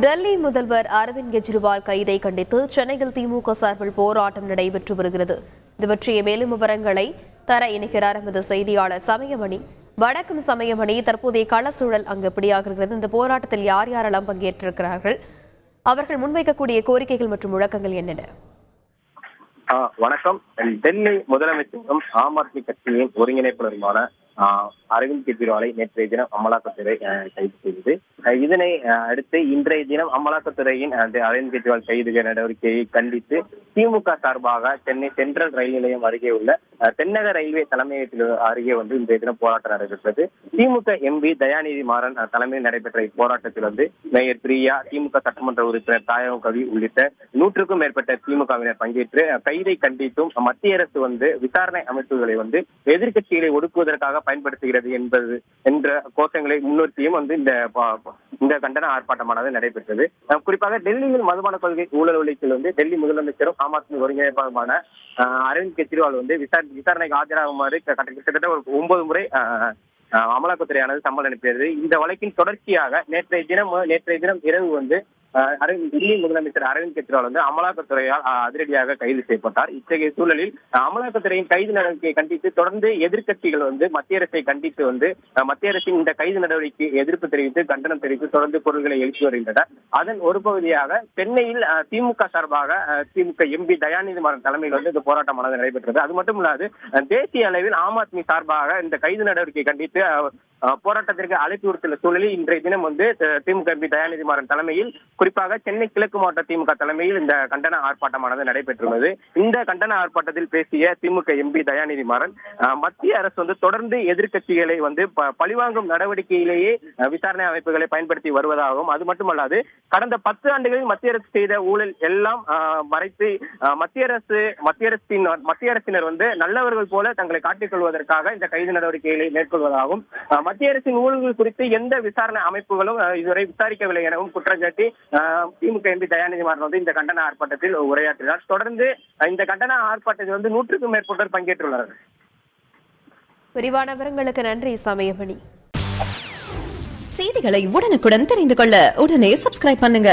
டெல்லி முதல்வர் அரவிந்த் கெஜ்ரிவால் கைதை கண்டித்து சென்னையில் திமுக சார்பில் போராட்டம் நடைபெற்று வருகிறது. இது பற்றிய மேலும் விவரங்களை தர இணைகிறார் எமது செய்தியாளர் சமயமணி. வடக்கும் சமயமணி. தற்போதைய கள சூழல் அங்கு எப்படியாக இருக்கிறது இந்த போராட்டத்தில் யார் யாரெல்லாம் பங்கேற்றிருக்கிறார்கள்? அவர்கள் முன்வைக்கக்கூடிய கோரிக்கைகள் மற்றும் முழக்கங்கள் என்னென்ன? வணக்கம். டெல்லி முதலமைச்சரும் ஆம் ஆத்மி கட்சியின் ஒருங்கிணைப்பாளருமான அரவிந்த் கெஜ்ரிவாலை நேற்றைய தினம் அமலாக்கத்துறை கைது செய்தது. இதனை அடுத்து இன்றைய தினம் அமலாக்கத்துறையின் அந்த அரவிந்த் கெஜ்ரிவால் கைது நடவடிக்கையை கண்டித்து திமுக சார்பாக சென்னை சென்ட்ரல் ரயில் நிலையம் அருகே உள்ள தென்னக ரயில்வே தலைமையகத்தில் அருகே வந்து இன்றைய தினம் போராட்டம் நடைபெற்றது. திமுக எம்பி தயாநிதி மாறன் தலைமையில் நடைபெற்ற இப்போராட்டத்தில் வந்து மேயர் பிரியா திமுக சட்டமன்ற உறுப்பினர் தாயகம் கவி உள்ளிட்ட நூற்றுக்கும் மேற்பட்ட திமுகவினர் பங்கேற்று கைதை கண்டித்தும் மத்திய அரசு வந்து விசாரணை அமைப்புகளை வந்து எதிர்கட்சிகளை ஒடுக்குவதற்காக பயன்படுத்துகிறது என்பது என்ற கோஷங்களை முன்னிறுத்தியும் வந்து இந்த இந்த கண்டன ஆர்ப்பாட்டமானது நடைபெற்றது. குறிப்பாக டெல்லியில் மதுபான கொள்கை ஊழல் ஒழிப்பில் வந்து டெல்லி முதலமைச்சரும் ஆம் ஆத்மி ஒருங்கிணைப்பாளருமான அரவிந்த் கெஜ்ரிவால் வந்து விசாரணை விசாரணைக்கு ஆஜராகுமாறு கிட்டத்தட்ட ஒரு ஒன்பது முறை அமலாக்கத்துறையானது சம்பளம் அனுப்பியது. இந்த வழக்கின் தொடர்ச்சியாக நேற்றைய தினம் நேற்றைய தினம் இரவு வந்து அரவிந்த் டெல்லி முதலமைச்சர் அரவிந்த் கெஜ்ரிவால் வந்து அமலாக்கத்துறையால் அதிரடியாக கைது செய்யப்பட்டார். இத்தகைய சூழலில் அமலாக்கத்துறையின் கைது நடவடிக்கையை கண்டித்து தொடர்ந்து எதிர்க்கட்சிகள் வந்து மத்திய அரசை கண்டித்து வந்து மத்திய அரசின் இந்த கைது நடவடிக்கை எதிர்ப்பு தெரிவித்து கண்டனம் தெரிவித்து தொடர்ந்து குரல்களை எழுப்பி வருகின்றனர். அதன் ஒரு பகுதியாக சென்னையில் அஹ், திமுக சார்பாக திமுக எம்பி தயாநிதி மாறன் தலைமையில் வந்து இந்த போராட்டமானது நடைபெற்றது. அது மட்டும் இல்லாது தேசிய அளவில் ஆம் ஆத்மி சார்பாக இந்த கைது நடவடிக்கையை கண்டித்து அஹ், போராட்டத்திற்கு அழைப்பு விடுத்துள்ள சூழலில் இன்றைய தினம் வந்து திமுக எம்பி தயாநிதி மாறன் தலைமையில் குறிப்பாக சென்னை கிழக்கு மாவட்ட திமுக தலைமையில் இந்த கண்டன ஆர்ப்பாட்டமானது நடைபெற்றுள்ளது இந்த கண்டன ஆர்ப்பாட்டத்தில் பேசிய திமுக எம்பி தயாநிதி மாறன் மத்திய அரசு வந்து தொடர்ந்து எதிர்கட்சிகளை வந்து பழிவாங்கும் நடவடிக்கையிலேயே விசாரணை அமைப்புகளை பயன்படுத்தி வருவதாகவும் அது மட்டுமல்லாது கடந்த பத்து ஆண்டுகளில் மத்திய அரசு செய்த ஊழல் எல்லாம் அஹ், மறைத்து மத்திய அரசு மத்திய அரசின் மத்திய அரசினர் வந்து நல்லவர்கள் போல தங்களை காட்டிக் கொள்வதற்காக இந்த கைது நடவடிக்கைகளை மேற்கொள்வதாகவும் மத்திய அரசின் ஊழல்கள் குறித்து எந்த விசாரணை அமைப்புகளும் இதுவரை விசாரிக்கவில்லை எனவும் குற்றம் சாட்டி திமுக எம்பி தயாநிதி மாறன் வந்து இந்த கண்டன ஆர்ப்பாட்டத்தில் உரையாற்றினார். தொடர்ந்து இந்த கண்டன ஆர்ப்பாட்டத்தில் வந்து நூற்றுக்கும் மேற்பட்டோர் பங்கேற்றுள்ளனர். விரிவான விவரங்களுக்கு நன்றி சமயமணி. செய்திகளை உடனுக்குடன் தெரிந்து கொள்ள உடனே சப்ஸ்கிரைப் பண்ணுங்க.